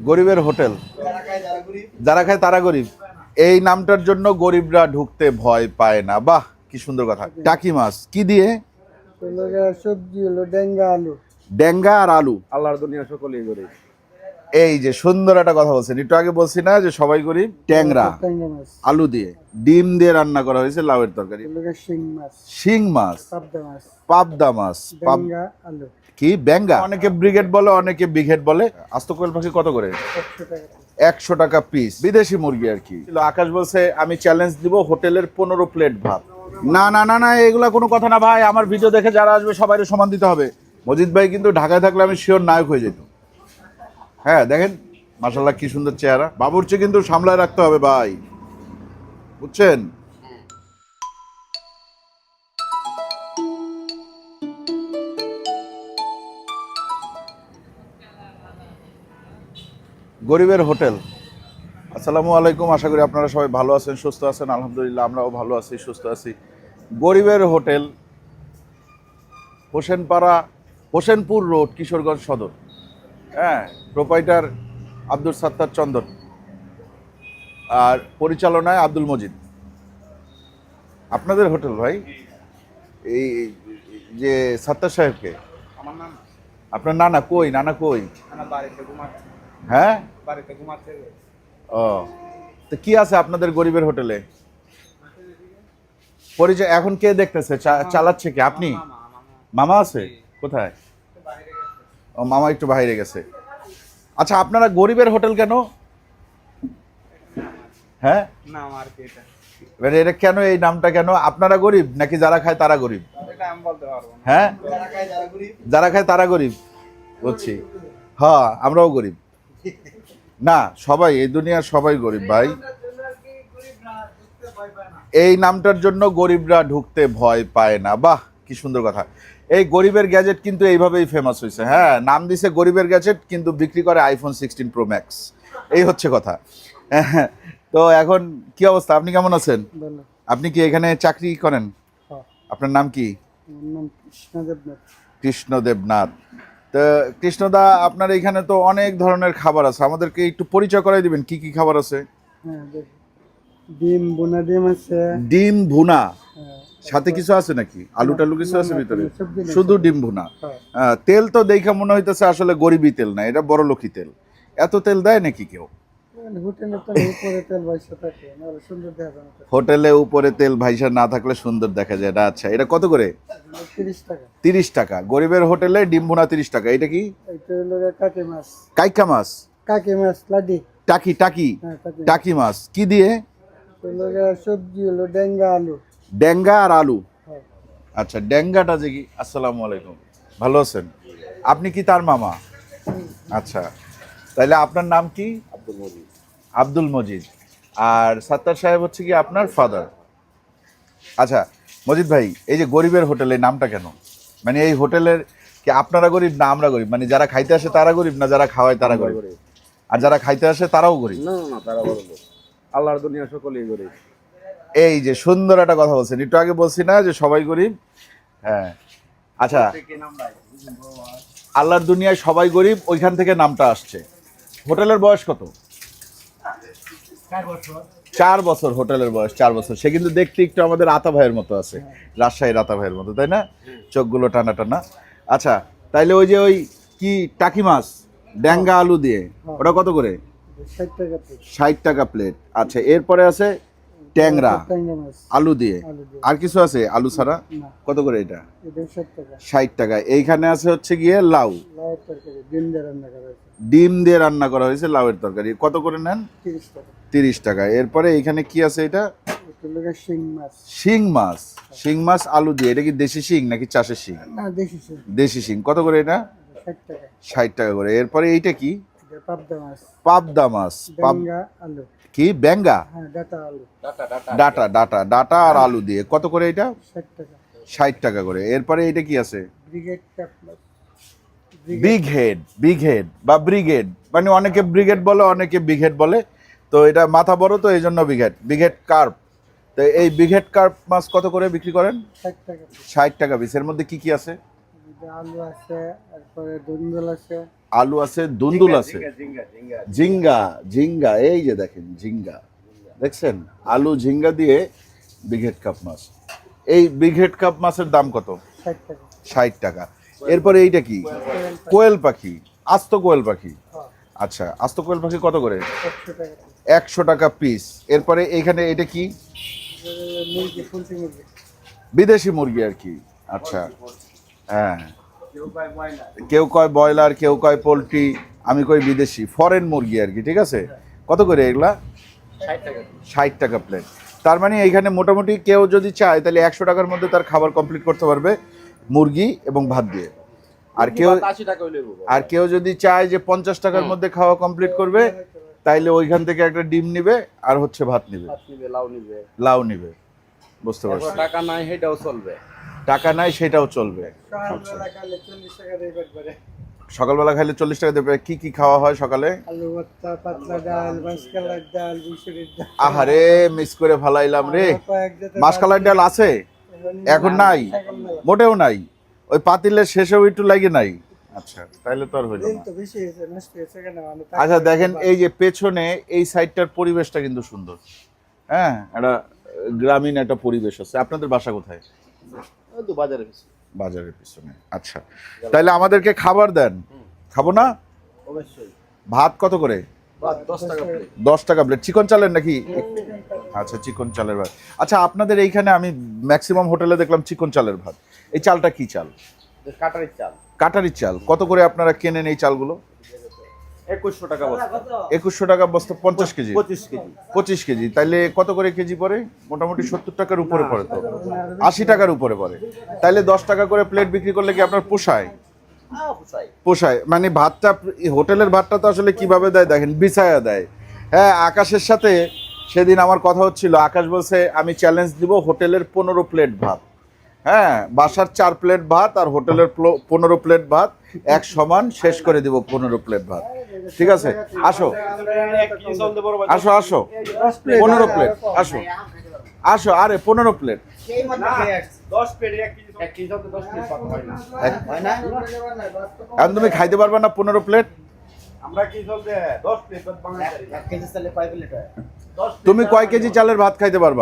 গরিবের হোটেল। যারা খায় তারা গরিব। এই নামটার জন্য গরিবরা ঢুকতে ভয় পায় না। বাহ কি সুন্দর কথা। টাকি মাছ কি দিয়ে? সবজি হলো ডেঙ্গা আলু। ডেঙ্গা আর আলু। আল্লাহর দুনিয়া সকলেই গরিব। এই যে সুন্দর একটা কথা বলছেন। একটু আগে বলছি না যে সবাই করি ট্যাংরা আলু দিয়ে। ডিম দিয়ে রান্না করা হয়েছে লাউয়ের তরকারি। শিং মাছ। পাবদা মাছ। কি? ব্যাঙ্গা? অনেকে ব্রিগেড বলে অনেকে বিঘেট বলে। আস্ত কোয়েল পাখি কত করে? একশো টাকা পিস বিদেশি মুরগি আর কি। আকাশ বলছে আমি চ্যালেঞ্জ দিব হোটেলের পনেরো প্লেট ভাত। না না না না এগুলা কোনো কথা না ভাই। আমার ভিডিও দেখে যারা আসবে সবাই সমান দিতে হবে। মজিদ ভাই কিন্তু ঢাকায় থাকলে আমি শিওর নায়ক হয়ে যেত হ্যাঁ দেখেন মাসাল্লাহ কি সুন্দর চেহারা। বাবুর্চি কিন্তু সামলায় রাখতে হবে, ভাই। বুঝছেন? গরিবের হোটেল। আসসালামু আলাইকুম, আশা করি আপনারা সবাই ভালো আছেন, সুস্থ আছেন। আলহামদুলিল্লাহ, আমরাও ভালো আছি, সুস্থ আছি। গরিবের হোটেল, হোসেনপাড়া, হোসেনপুর রোড, কিশোরগঞ্জ সদর। হ্যাঁ প্রোপাইটার আব্দুল সাত্তার চন্দন আর পরিচালনায় আব্দুল মজিদ। আপনাদের হোটেল ভাই? এই যে সাত্তার সাহেবকে? আপনার নানা কই? নানা কই? হ্যাঁ? ও তো কি আছে আপনাদের গরিবের হোটেলে? পরিচয় এখন কে দেখতেছে? চালাচ্ছে কি? আপনি? মামা আছে? কোথায়? মামা একটু বাইরে গেছে। আচ্ছা আপনারা গরিবের হোটেল কেন? হ্যাঁ? না আমার কি এটা এবারে এটা কেন এই নামটা কেন? আপনারা গরিব নাকি যারা খায় তারা গরিব? এটা আমি বলতে পারব না। হ্যাঁ? যারা খায় তারা গরিব বুঝছি। হ্যাঁ আমরাও গরিব। না সবাই এই দুনিয়ার সবাই গরিব ভাই। এই নামটার জন্য গরিবরা ঢুকতে ভয় পায় না। বাহ! কি সুন্দর কথা। এই গরিবের গ্যাজেট কিন্তু এইভাবেই ফেমাস হয়েছে হ্যাঁ নাম দিছে গরিবের গ্যাজেট কিন্তু বিক্রি করে আইফোন সিক্সটিন প্রো ম্যাক্স এই হচ্ছে কথা। তো এখন কি অবস্থা? আপনি কেমন আছেন? আপনি কি এখানে চাকরি করেন? হ্যাঁ। আপনার নাম কি? কৃষ্ণদেবনাথ তো কৃষ্ণদা আপনার এখানে তো অনেক ধরনের খাবার আছে। আমাদেরকে একটু পরিচয় করাই দিবেন কি কি খাবার আছে? হ্যাঁ ডিম বোনা ডিম আছে। ডিম ভুনা। সাথে কিছু আছে নাকি? আলু টালু কিছু আছে ভিতরে। শুধু ডিম ভুনা হ্যাঁ। তেল তো দেখে মনে হইতেছে আসলে গরিবই তেল না এটা বড় লোকই তেল। এত তেল দেয় নাকি কেউ? হোটেলে উপরে তেল বাইশো থাকে নাহলে সুন্দর দেখা যায় না হোটেলে উপরে তেল ভাইসা না থাকলে সুন্দর দেখা যায় এটা আচ্ছা এটা কত করে? তিরিশ টাকা। গরিবের হোটেলে ডিম ভুনা তিরিশ টাকা এটা কি? কাইকা মাছ? কাকি মাছ? লাডি টাকি টাকি? হ্যাঁ। টাকি মাছ। কি দিয়ে? সবজি হলো ডেঙ্গা আলু। ডেঙ্গা আর আলু। হ্যাঁ। আচ্ছা ডেঙ্গাটা যে কি? আসসালামু আলাইকুম। ভালো আছেন? আপনি কি তার মামা? আচ্ছা তাহলে আপনার নাম কি? আব্দুল মজিদ। আব্দুল মজিদ। আর সাত্তার সাহেব হচ্ছে কি আপনার ফাদার? আচ্ছা মজিদ ভাই এই যে গরিবের হোটেল এই নামটা কেন? মানে এই হোটেলের কি আপনারা গরিব না আমরা গরিব? মানে যারা খাইতে আসে তারা গরিব না যারা খাওয়ায় তারা গরিব? গরিব। আর যারা খাইতে আসে তারাও গরিব? না না, না তারা বলব আল্লাহর দুনিয়া সকলেই গরিব। এই যে সুন্দর একটা কথা বলছেন। একটু আগে বলছি না যে সবাই গরিব? হ্যাঁ। আচ্ছা আল্লাহর দুনিয়ায় সবাই গরিব ওইখান থেকে নামটা আসছে। হোটেলের বয়স কত? চার বছর। হোটেলের বয়স চার বছর। সে কিন্তু দেখতে একটু আমাদের আতা ভাইয়ের মতো আছে রাজশাহীর আতা ভাইয়ের মতো তাই না? চোখগুলো টানা টানা। আচ্ছা তাইলে ওই যে ওই কি টাকি মাছ ড্যাঙ্গা আলু দিয়ে ওটা কত করে? ষাট টাকা ষাট টাকা প্লেট আচ্ছা এরপরে আছে ট্যাংরা আলু দিয়ে? আর কিছু আছে? আলু ছাড়া? কত করে এটা? ষাট টাকা। এইখানে আছে হচ্ছে গিয়ে লাউ। ডিম দিয়ে রান্না করা হয়েছে। লাউয়ের তরকারি। কত করে নেন? তিরিশ টাকা। এরপরে এইখানে কি আছে এটা? শিং মাছ। শিং মাছ। আলু দিয়ে। এটা কি দেশি শিং নাকি চাষের শিং? দেশি শিং। কত করে এটা? ষাট টাকা করে। এরপরে এইটা কি? পাবদা মাছ। পাবদা মাছ পাব কি? ব্যাঙ্গা? হ্যাঁ ডাটা ডাটা ডাটা। ডাটা আর আলু দিয়ে। কত করে এটা? ষাট টাকা। করে। এরপরে এটা কি আছে? বিগ হেড বিগ হেড বা ব্রিগেড। মানে অনেকে ব্রিগেড বলে অনেকে বিগ হেড বলে। তো এটা মাথা বড় তো এই জন্য big head big head carp. তো এই বিগ হেড কার্প মাছ কত করে বিক্রি করেন? ষাট টাকা পিস। এর মধ্যে কি কি আছে? আলু আছে তারপরে দুন্দল আছে। আলু আছে দুন্দুল আছে। ঝিঙ্গা ঝিঙ্গা এই যে দেখেন ঝিঙ্গা দেখছেন? আলু ঝিঙ্গা দিয়ে বিঘেট কাপ মাছ। এই বিঘেট কাপ মাছের দাম কত? ষাট টাকা। এরপরে এইটা কি? কোয়েল পাখি। আস্ত কোয়েল পাখি। হ্যাঁ, আচ্ছা আস্ত কোয়েল পাখি কত করে? একশো টাকা পিস এরপরে এইখানে এটা কি? বিদেশি মুরগি আর কি। আচ্ছা। হ্যাঁ। কেউ কয় ব্রয়লার কেউ কয় পোলট্রি আমি কই বিদেশি ফরেন মুরগি আর কি ঠিক আছে? কত করে এগুলা? ষাট টাকা প্লেট তার মানে এইখানে মোটামুটি কেউ যদি চায় তাহলে একশো টাকার মধ্যে তার খাবার কমপ্লিট করতে পারবে মুরগি এবং ভাত দিয়ে। আর কেউ আর কেউ যদি চায় যে পঞ্চাশ টাকার মধ্যে খাওয়া কমপ্লিট করবে তাইলে ওইখান থেকে একটা ডিম নিবে আর হচ্ছে ভাত নিবে। লাউ নিবে। লাউ নিবে। বুঝতে পারছি। টাকা নাই সেটাও চলবে। টাকা নাই সেটাও চলবে। সকালবেলা খাইলে চল্লিশ টাকা দেবে কি কি খাওয়া হয় সকালে? আলু ভর্তা পাতলা ডাল মাছকালার ডাল মুসুরির ডাল। আহারে মিস করে ফালাইলাম রে। মাসকালার ডাল আছে? এখন নাই মোটেও নাই? ওই পাতিলের শেষেও একটু লাগে নাই? আচ্ছা তাইলে তো আর হইল না। আচ্ছা দেখেন এই যে পেছনে এই সাইডটার পরিবেশটা কিন্তু সুন্দর। হ্যাঁ একটা গ্রামীণ একটা পরিবেশ আছে। আপনাদের বাসা কোথায়? তো বাজারে বেশি বাজারের পিছনে আচ্ছা। তাইলে আমাদেরকে খাবার দেন। খাব না? অবশ্যই। ভাত কত করে? দশ টাকা প্লেট দশ টাকা প্লেট চিকন চালের নাকি? আচ্ছা চিকন চালের ভাত। আচ্ছা আপনাদের এইখানে আমি ম্যাক্সিমাম হোটেলে দেখলাম চিকন চালের ভাত। এই চালটা কি চাল? কাটারির চাল। কাটারির চাল। কত করে আপনারা কেনেন এই চালগুলো? একুশশো টাকা বস্তা। একুশশো টাকা বস্তা পঞ্চাশ কেজি। পঁচিশ কেজি। পঁচিশ কেজি। তাইলে কত করে কেজি পড়ে? মোটামুটি সত্তর টাকার উপরে পড়ে তো। আশি টাকার উপরে পড়ে। তাইলে দশ টাকা করে প্লেট বিক্রি করলে কি আপনার পোষায়? পোষায়। মানে ভাতটা হোটেলের ভাতটা তো আসলে কীভাবে দেয় দেখেন বিছায়া দেয়। হ্যাঁ আকাশের সাথে সেদিন আমার কথা হচ্ছিল আকাশ বলছে আমি চ্যালেঞ্জ দিব হোটেলের পনেরো প্লেট ভাত। হ্যাঁ বাসার চার প্লেট ভাত আর হোটেলের পনেরো প্লেট ভাত, এক সমান শেষ করে দিব পনেরো প্লেট ভাত। ঠিক আছে? আসো। আসো আসো। পনেরো প্লেট, আসো। আসো, আরে, পনেরো প্লেট। এখন তুমি খাইতে পারবে না পনেরো প্লেট? তুমি কয় কেজি চালের ভাত খাইতে পারব?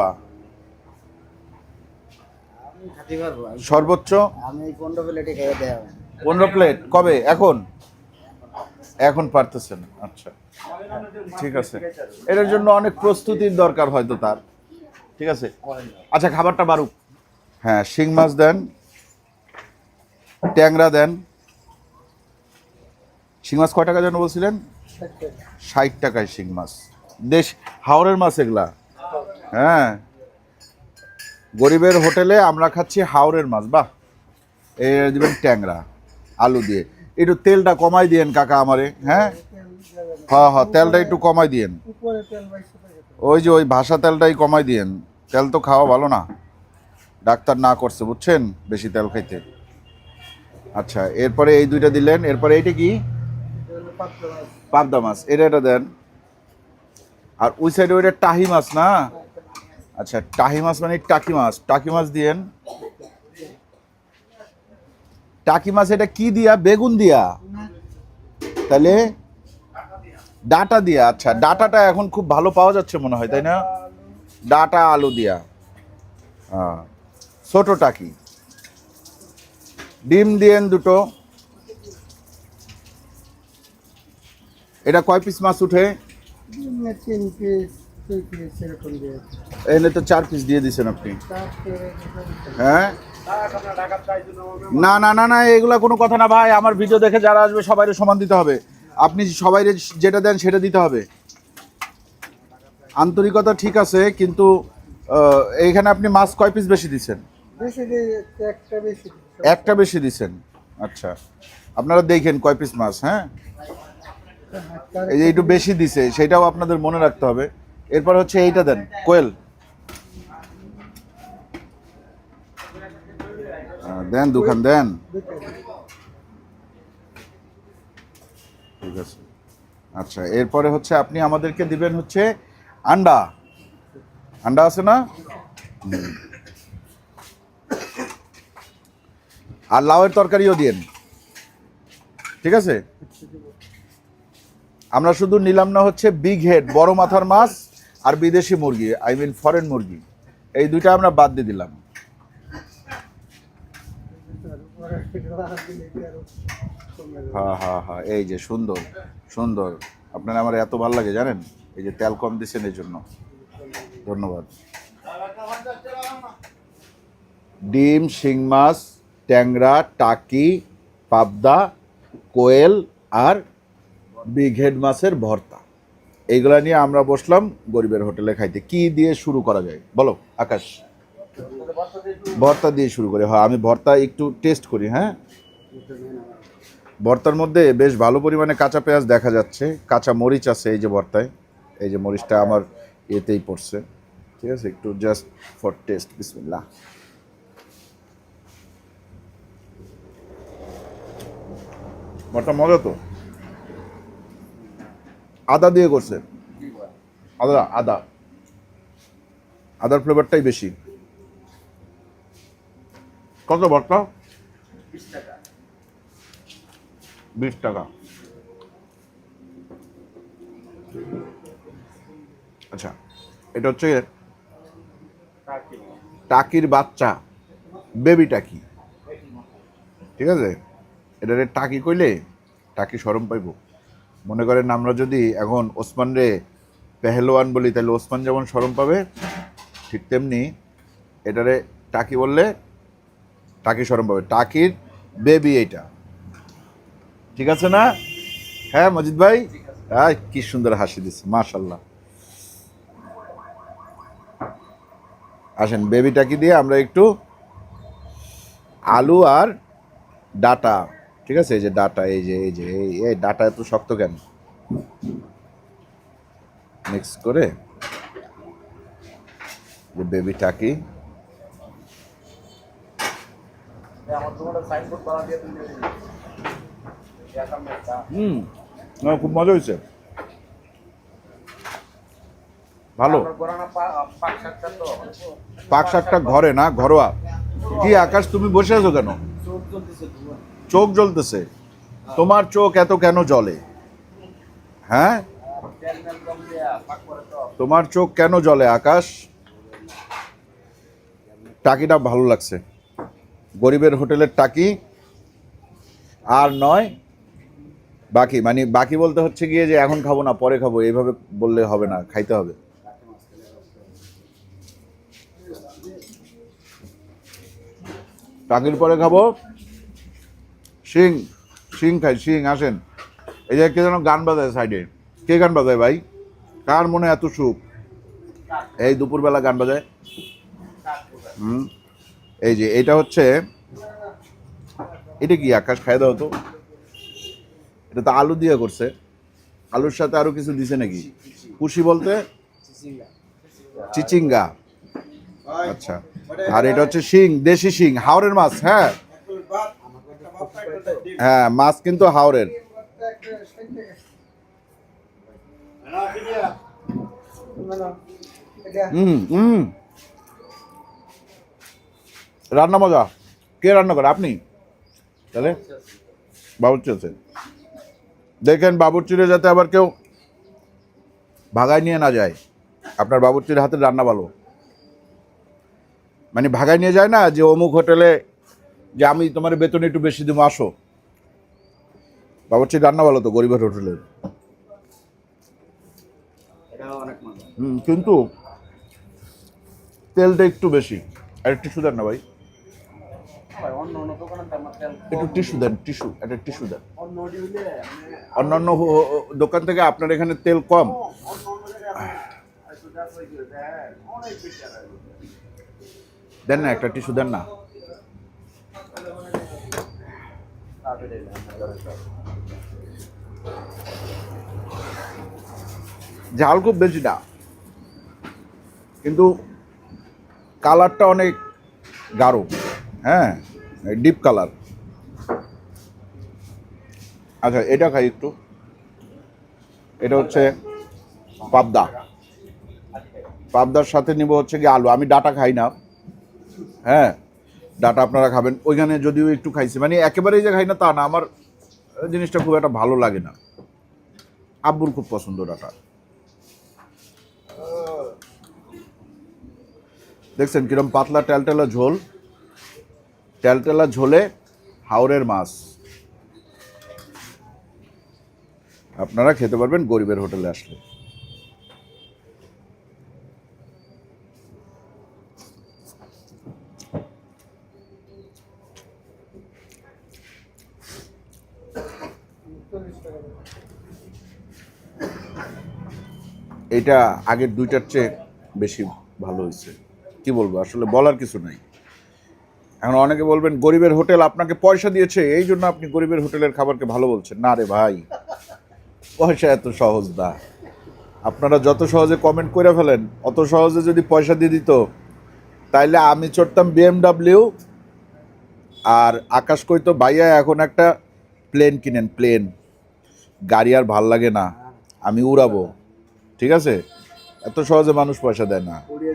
সর্বোচ্চ? আমি পনেরো প্লেটে খেয়ে দেওয়া পনেরো প্লেট কবে? এখন? এখন পারতেছেন। আচ্ছা। ঠিক আছে। এটার জন্য অনেক প্রস্তুতির দরকার হয়তো তার। ঠিক আছে? আচ্ছা খাবারটা বারুক হ্যাঁ শিং মাছ দেন। ট্যাংরা দেন। শিং মাছ কয় টাকা যেন বলছিলেন? ষাট টাকায় শিং মাছ। দেশ হাওড়ের মাছ এগুলা। হ্যাঁ। গরিবের হোটেলে আমরা খাচ্ছি হাওড়ের মাছ, বাহ। এ দিবেন ট্যাংরা, আলু দিয়ে। একটু তেলটা কমাই দিয়েন কাকা আমারে হ্যাঁ? হ্যাঁ হ্যাঁ তেলটা একটু কমাই দিয়েন। ওই যে ওই ভাষা তেলটাই কমাই দিয়েন। তেল তো খাওয়া ভালো না। ডাক্তার না করছে, বুঝছেন? বেশি তেল খাইতে। আচ্ছা এরপরে এই দুইটা দিলেন। এরপরে এইটা কি? পাবদা মাছ। এটা এটা দেন। আর ওই সাইডে ওইটা টাহি মাছ না? আচ্ছা টাহি মাছ মানে টাকি মাছ। টাকি মাছ দিয়েন। টাকি মাছ এটা কি দিয়া? বেগুন দিয়া। তাহলে ডাটা দিয়া। আচ্ছা ডাটাটা এখন খুব ভালো পাওয়া যাচ্ছে মনে হয়, তাই না? ডাটা আলু দিয়া। হ্যাঁ ছোট টাকি। ডিম দিয়েন দুটো। এটা কয় পিস মাছ উঠে? তিন পিস এনে তো চার পিস দিয়ে দিছেন আপনি। হ্যাঁ? না না না না এগুলা কোনো কথা না ভাই। আমার ভিডিও দেখে যারা আসবে সবাই সমান দিতে হবে। আপনি সবাই যেটা দেন সেটা দিতে হবে। আন্তরিকতা ঠিক আছে কিন্তু এইখানে আপনি মাছ কয় পিস বেশি দিচ্ছেন? একটা বেশি দিচ্ছেন। আচ্ছা। আপনারা দেখেন কয় পিস মাছ হ্যাঁ? এই যে একটু বেশি দিছে সেটাও আপনাদের মনে রাখতে হবে। এরপর হচ্ছে এইটা দেন, কোয়েল। দেন, দুখান দেন। ঠিক আছে। আচ্ছা এরপরে হচ্ছে আপনি আমাদেরকে দিবেন হচ্ছে আন্ডা। আন্ডা আছে না? আর লাউয়ের তরকারিও দিয়েন। ঠিক আছে? আমরা শুধু নিলাম না হচ্ছে বিগ হেড বড় মাথার মাছ আর বিদেশি মুরগি আই মিন ফরেন মুরগি, এই দুইটা আমরা বাদ দিয়ে দিলাম। হ্যাঁ হ্যাঁ হ্যাঁ এই যে সুন্দর সুন্দর। আপনার আমার এত ভালো লাগে, জানেন? এই যে তেল কম দিচ্ছেন এই জন্য। ধন্যবাদ। ডিম, শিং মাছ, ট্যাংরা, টাকি, পাবদা, কোয়েল আর বিঘেড মাছের ভর্তা। এইগুলা নিয়ে আমরা বসলাম গরিবের হোটেলে খাইতে। কি দিয়ে শুরু করা যায়? বলো, আকাশ। ভর্তা দিয়ে শুরু করি। হ্যাঁ আমি ভর্তা একটু টেস্ট করি হ্যাঁ? ভর্তার মধ্যে বেশ ভালো পরিমাণে কাঁচা পেঁয়াজ দেখা যাচ্ছে। কাঁচা মরিচ আছে এই যে ভর্তায়। এই যে মরিচটা আমার এতেই পড়ছে। ঠিক আছে, একটু জাস্ট ফর টেস্ট বিসমিল্লাহ। ভর্তা মজা তো? আদা দিয়ে করছে। আদা আদা। আদার ফ্লেভারটাই বেশি। কত ভর্তা? বিশ টাকা। টাকা। আচ্ছা এটা হচ্ছে টাকি টাকির বাচ্চা বেবি টাকি। ঠিক আছে? এটা টাকি কইলে টাকি সরম পাইব। মনে করেন আমরা যদি এখন ওসমান রে পেহলোয়ান বলি, তাহলে ওসমান যেমন সরম পাবে, ঠিক তেমনি এটারে টাকি বললে টাকি সরম পাবে। টাকির বেবি এইটা। ঠিক আছে না? হ্যাঁ মজিদ ভাই? হ্যাঁ কি সুন্দর হাসি দিচ্ছে মাশাল্লাহ আসেন বেবি টাকি দিয়ে আমরা একটু আলু আর ডাটা ঠিক আছে? এই যে ডাটা এই যে এই যে এই ডাটা এত শক্ত কেন? মিক্স করে যে বেবি টাকি হুম। না খুব মজা হয়েছে। ভালো। পাক শাকটা ঘরে না ঘরোয়া। কি আকাশ তুমি বসে আছো কেন? চোখ জ্বলতেছে। তোমার চোখ এত কেন জ্বলে? হ্যাঁ? তোমার চোখ কেন জ্বলে, আকাশ? টাকিটা ভালো লাগছে। গরিবের হোটেলের টাকি। আর নয়, বাকি মানে বাকি বলতে হচ্ছে গিয়ে যে এখন খাব না, পরে খাব, এইভাবে বললে হবে না, খাইতে হবে। টাকির পরে খাব। শিং শিং খাই শিং আসেন। এই যে কে যেন গান বাজায় সাইডে। কে গান বাজায় ভাই? কার মনে এত সুখ? এই দুপুরবেলা গান বাজায়। হুম, এই যে এটা হচ্ছে, এটা কি আকাশ? খাই দাও তো। এটা তো আলু দিয়ে করছে। আলুর সাথে আরও কিছু দিছে নাকি? কুশি বলতে? চিচিঙ্গা। আচ্ছা। আর এটা হচ্ছে শিং দেশি শিং হাওরের মাছ হ্যাঁ। হ্যাঁ মাছ কিন্তু হুম রান্না মজা। কে রান্না করে? আপনি? তাহলে? বাবুর্চি আছে দেখেন বাবুর্চিরে যাতে আবার কেউ ভাগায় নিয়ে না যায়। আপনার বাবুর্চির হাতের রান্না ভালো। মানে ভাগায় নিয়ে যায় না যে অমুক হোটেলে যে আমি তোমার বেতন একটু বেশি দেবো আসো। বাবুর্চির রান্না ভালো তো গরিবের হোটেলের। হুম কিন্তু তেলটা একটু বেশি। আর টিস্যু দেন না ভাই। একটু টিস্যু দেন টিস্যু একটা টিস্যু দেন। মানে অন্যান্য দোকান থেকে আপনার এখানে তেল কম। দেন না একটা টিস্যু দেন না। ঝাল খুব বেশি না। কিন্তু কালারটা অনেক গাঢ় হ্যাঁ? Deep colour. আচ্ছা এটা খাই একটু। এটা হচ্ছে পাবদা। পাবদার সাথে নিব হচ্ছে কি আলু। আমি ডাটা খাই না হ্যাঁ? ডাটা আপনারা খাবেন। ওইখানে যদিও একটু খাইছি মানে একেবারেই যে খাই না তা না, আমার জিনিসটা খুব একটা ভালো লাগে না। আব্বুর খুব পছন্দ ডাটা। দেখছেন কিরম পাতলা টেলটেলা ঝোল? টেলটেলা ঝোলে হাওরের মাছ। আপনারা খেতে পারবেন গরিবের হোটেলে আসলে। এটা আগের দুইটার চেয়ে বেশি ভালো হয়েছে। কি বলব? আসলে বলার কিছু নাই। এখন অনেকে বলবেন, গরিবের হোটেল আপনাকে পয়সা দিয়েছে, এই জন্য আপনি গরিবের হোটেলের খাবারকে ভালো বলছেন। না রে ভাই, পয়সা এত সহজ না। আপনারা যত সহজে কমেন্ট করে ফেলেন, অত সহজে যদি পয়সা দিয়ে দিত, তাইলে আমি চড়তাম বিএমডাব্লিউ আর আকাশ কইতো, ভাইয়া, এখন একটা প্লেন কিনেন প্লেন গাড়ি আর ভালো লাগে না, আমি উড়াবো। ঠিক আছে? এত সহজে মানুষ পয়সা দেয় না। করে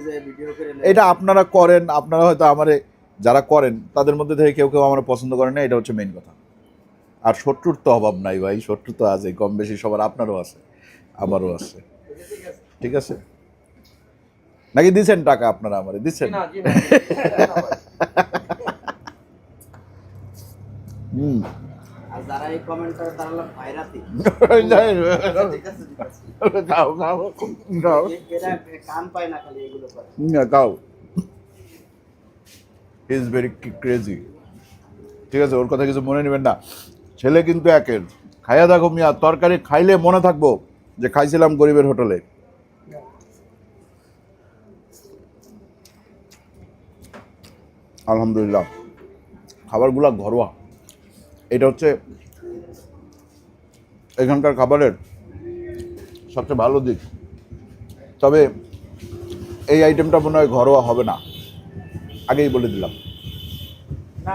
এটা আপনারা করেন আপনারা হয়তো আমারে যারা করেন তাদের মধ্যে থেকে কেউ কেউ আমার পছন্দ করেন না এটা হচ্ছে মেইন কথা। আর শত্রুর তো অভাব নাই ভাই শত্রু তো আছে কম বেশি সবার আপনারও আছে আমারও আছে। ঠিক আছে? নাকি দিছেন টাকা আপনারা আমারে? দিচ্ছেন হুম। এই ভাইরাতি। এরা কান পায় না খালি এগুলো করে। না ইজ ভেরি ক্রেজি ঠিক আছে ওর কথা কিছু মনে নেবেন না। ছেলে কিন্তু একের। খাইয়া দেখো মিয়া তরকারি খাইলে মনে থাকব যে খাইছিলাম গরিবের হোটেলে। আলহামদুলিল্লাহ। খাবারগুলো ঘরোয়া। এটা হচ্ছে এখানকার খাবারের সবচেয়ে ভালো দিক। তবে এই আইটেমটা মনে হয় ঘরোয়া হবে না। আগেই বলে দিলাম।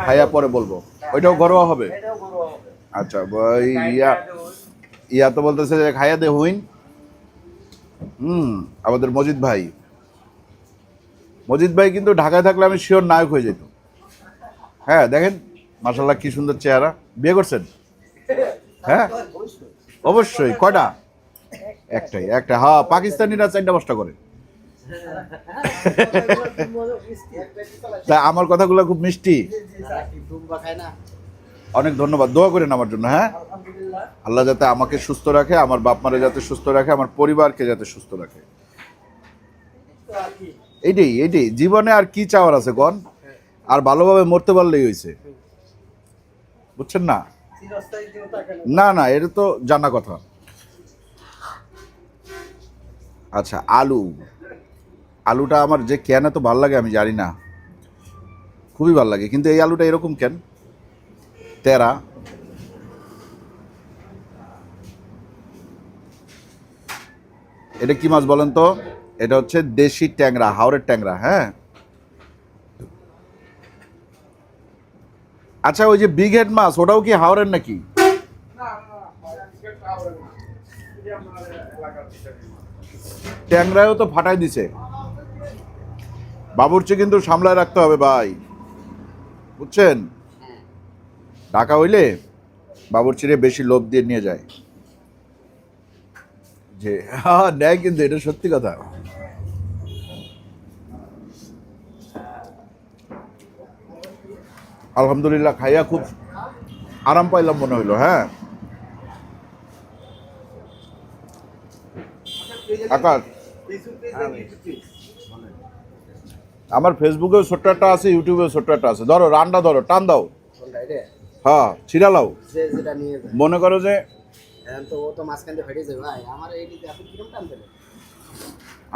খাইয়া পরে বলব। ওইটাও ঘরোয়া হবে? আচ্ছা ওই ইয়া ইয়া তো বলতেছে যে খাইয়া দে হুইন। হুম আমাদের মজিদ ভাই। মজিদ ভাই কিন্তু ঢাকায় থাকলে আমি শিওর নায়ক হয়ে যেত হ্যাঁ দেখেন মাসাল্লাহ কি সুন্দর চেহারা। বিয়ে করছেন? হ্যাঁ? অবশ্যই, কয়টা? একটাই, একটা। হ্যাঁ পাকিস্তানিরা চারটা পাঁচটা করে। তা আমার কথাগুলো খুব মিষ্টি। অনেক ধন্যবাদ, দোয়া করেন আমার জন্য হ্যাঁ? আল্লাহ যাতে আমাকে সুস্থ রাখে, আমার বাপ মারে যাতে সুস্থ রাখে, আমার পরিবারকে যাতে সুস্থ রাখে। এইটাই এইটাই জীবনে আর কি চাওয়ার আছে গন আর ভালোভাবে মরতে পারলেই হয়েছে। বুঝছেন না? না। না এটা তো জানা কথা। আচ্ছা আলু। আলুটা আমার যে কেন এত ভালো লাগে আমি জানি না। খুবই ভালো লাগে। কিন্তু এই আলুটা এরকম কেন? তেরা। এটা কি মাছ বলেন তো? এটা হচ্ছে দেশি ট্যাংরা হাওড়ের ট্যাংরা হ্যাঁ? আচ্ছা ওই যে বিগ হেড মাছ ওটাও কি হাওড়ের নাকি? ট্যাংরায়ও তো ফাটাই দিছে। বাবুর্চি কিন্তু সামলায় রাখতে হবে, ভাই। বুঝছেন? ঢাকা হইলে বাবুর্চিরে বেশি লোভ দিয়ে নিয়ে যায়। যে হ্যাঁ নেয় কিন্তু, এটা সত্যি কথা। আলহামদুলিল্লাহ খাইয়া খুব আরাম পাইলাম মনে হইল হ্যাঁ। আমার ফেসবুকেও ছোট্ট একটা আছে, ইউটিউবেও ছোট্ট একটা আছে। ধরো রান্না ধরো, টান দাও। হ্যাঁ ছিড়ালাও মনে করো যে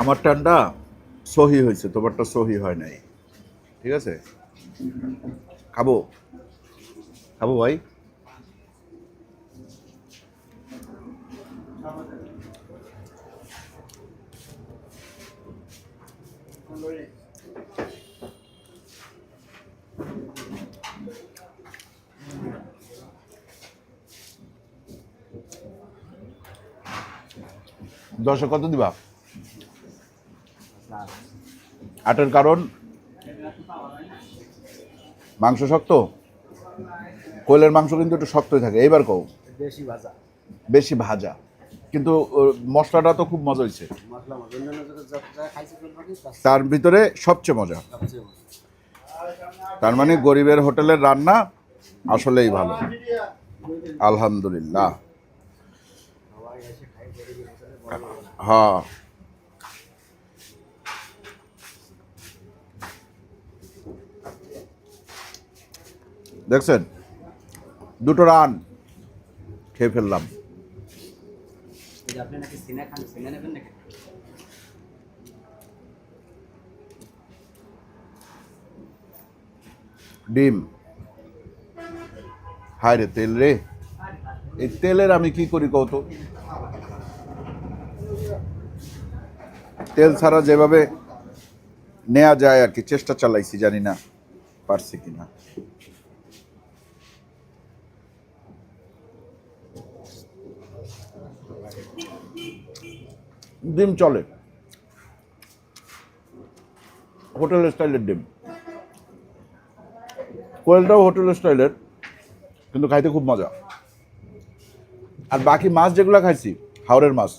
আমার টানটা সহি হয়েছে, তোমারটা সহি হয় নাই। ঠিক আছে? খাব? খাব ভাই? দশে কত দিবা? আটের কারণ মাংস শক্ত? কোয়েলের মাংস কিন্তু একটু শক্তই থাকে। এইবার কও। বেশি ভাজা। বেশি ভাজা। কিন্তু মশলাটা তো খুব মজা হয়েছে তার তার ভিতরে সবচেয়ে মজা। তার মানে গরিবের হোটেলের রান্না আসলেই ভালো। আলহামদুলিল্লাহ। হ্যাঁ। দেখছেন? দুটো রান খেয়ে ফেললাম। ডিম। হায় রে তেল রে। এই তেলের আমি কি করি কত তেল ছাড়া যেভাবে নেওয়া যায় আর কি চেষ্টা চালাইছি জানি না পারছি কিনা। ডিম চলে। হোটেল স্টাইলের ডিম। কোয়েলটাও হোটেল স্টাইলের, কিন্তু খাইতে খুব মজা। আর বাকি মাছ যেগুলো খাইছি হাওড়ের মাছ,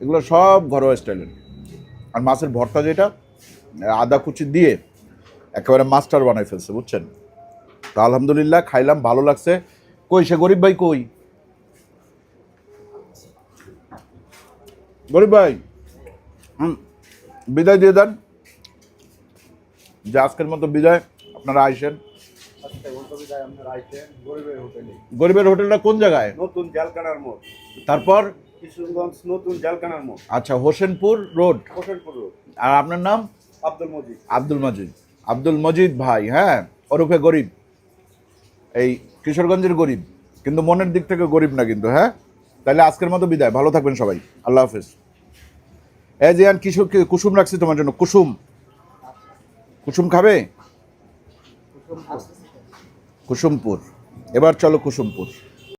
এগুলো সব ঘরোয়া স্টাইলের। আর মাছের ভর্তা যেটা, আদা কুচি দিয়ে একেবারে মাস্টার বানাই ফেলছে, বুঝছেন? তা আলহামদুলিল্লাহ, খাইলাম, ভালো লাগছে। কই সে গরিব ভাই কই? গরিব ভাই হুম বিদায় দিয়ে দেন। যে আজকের মতো বিদায় আপনারা আইসেন। গরিবের হোটেলটা কোন জায়গায়? নতুন জালকানার মোড়। তারপর? কিশোরগঞ্জ নতুন জালকানার মোড়। আচ্ছা হোসেনপুর রোড। হোসেনপুর রোড। আর আপনার নাম? আব্দুল মজিদ। আব্দুল মজিদ। আব্দুল মজিদ ভাই হ্যাঁ ওরফে গরিব। এই কিশোরগঞ্জের গরিব কিন্তু মনের দিক থেকে গরিব না কিন্তু হ্যাঁ? তাহলে আজকের মতো বিদায়। ভালো থাকবেন সবাই। আল্লাহ হাফেজ। এ জিয়ান কিশোর কুসুম রাখছি তোমার জন্য? কুসুম। কুসুম খাবে? কুসুমপুর। এবার চলো কুসুমপুর।